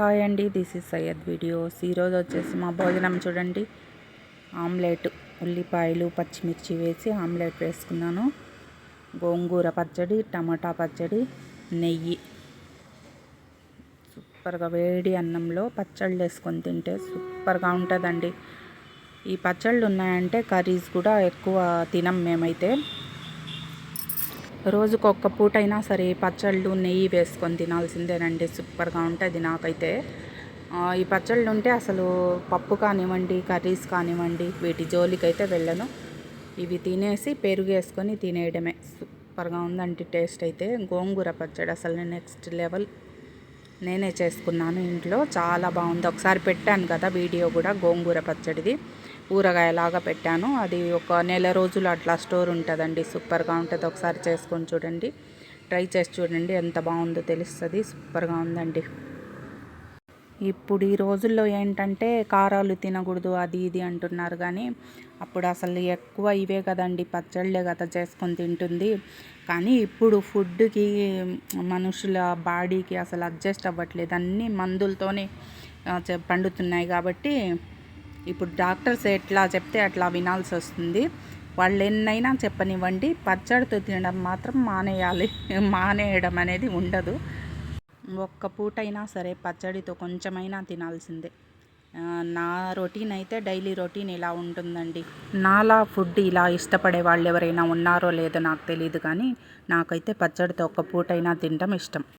Hi అండి this is Syed videos ఈరోజు వచ్చేసి మా భోజనం చూడండి. ఆమ్లెట్ ఉల్లిపాయలు పచ్చిమిర్చి వేసి ఆమ్లెట్ వేసుకున్నాను. గోంగూర పచ్చడి టమాటా పచ్చడి నెయ్యి. సూపర్గా వేడి అన్నంలో పచ్చళ్ళు వేసుకొని తింటే సూపర్గా ఉంటుందండి. ఈ పచ్చళ్ళు ఉన్నాయంటే కర్రీస్ కూడా ఎక్కువ తినం మేమైతే. రోజుకు ఒక్క పూటైనా సరే పచ్చళ్ళు నెయ్యి వేసుకొని తినాల్సిందేనండి. సూపర్గా ఉంటుంది నాకైతే. ఈ పచ్చళ్ళు ఉంటే అసలు పప్పు కానివ్వండి కర్రీస్ కానివ్వండి వీటి జోలికైతే వెళ్ళను. ఇవి తినేసి పెరుగు వేసుకొని తినేయడమే. సూపర్గా ఉందండి టేస్ట్ అయితే. గోంగూర పచ్చడి అసలు నెక్స్ట్ లెవెల్. నేనే చేసుకున్నాను ఇంట్లో. చాలా బాగుంది. ఒకసారి పెట్టాను కదా వీడియో కూడా గోంగూర పచ్చడిది. ఊరగాయలాగా పెట్టాను. అది ఒక నెల రోజులు అట్లా స్టోర్ ఉంటుందండి. సూపర్గా ఉంటుంది. ఒకసారి చేసుకొని చూడండి. ట్రై చేసి చూడండి. ఎంత బాగుందో తెలుస్తుంది. సూపర్గా ఉందండి. ఇప్పుడు ఈ రోజుల్లో ఏంటంటే కారాలు తినకూడదు అది ఇది అంటున్నారు. కానీ అప్పుడు అసలు ఎక్కువ ఇవే కదండి పచ్చళ్ళే కదా చేసుకొని తింటుంది. కానీ ఇప్పుడు ఫుడ్కి మనుషుల బాడీకి అసలు అడ్జస్ట్ అవ్వట్లేదు. అన్నీ మందులతోనే పండుతున్నాయి కాబట్టి ఇప్పుడు డాక్టర్స్ ఎట్లా చెప్తే అట్లా వినాల్సి వస్తుంది. వాళ్ళు ఎన్నైనా చెప్పనివ్వండి పచ్చడితో తినడం మాత్రం మానేయాలి మానేయడం అనేది ఉండదు. ఒక్క పూటైనా సరే పచ్చడితో కొంచెమైనా తినాల్సిందే. నా రొటీన్ అయితే డైలీ రొటీన్ ఇలా ఉంటుందండి. నాలా ఫుడ్ ఇలా ఇష్టపడే వాళ్ళు ఎవరైనా ఉన్నారో లేదో నాకు తెలియదు కానీ నాకైతే పచ్చడితో ఒక్క పూటైనా తినడం ఇష్టం.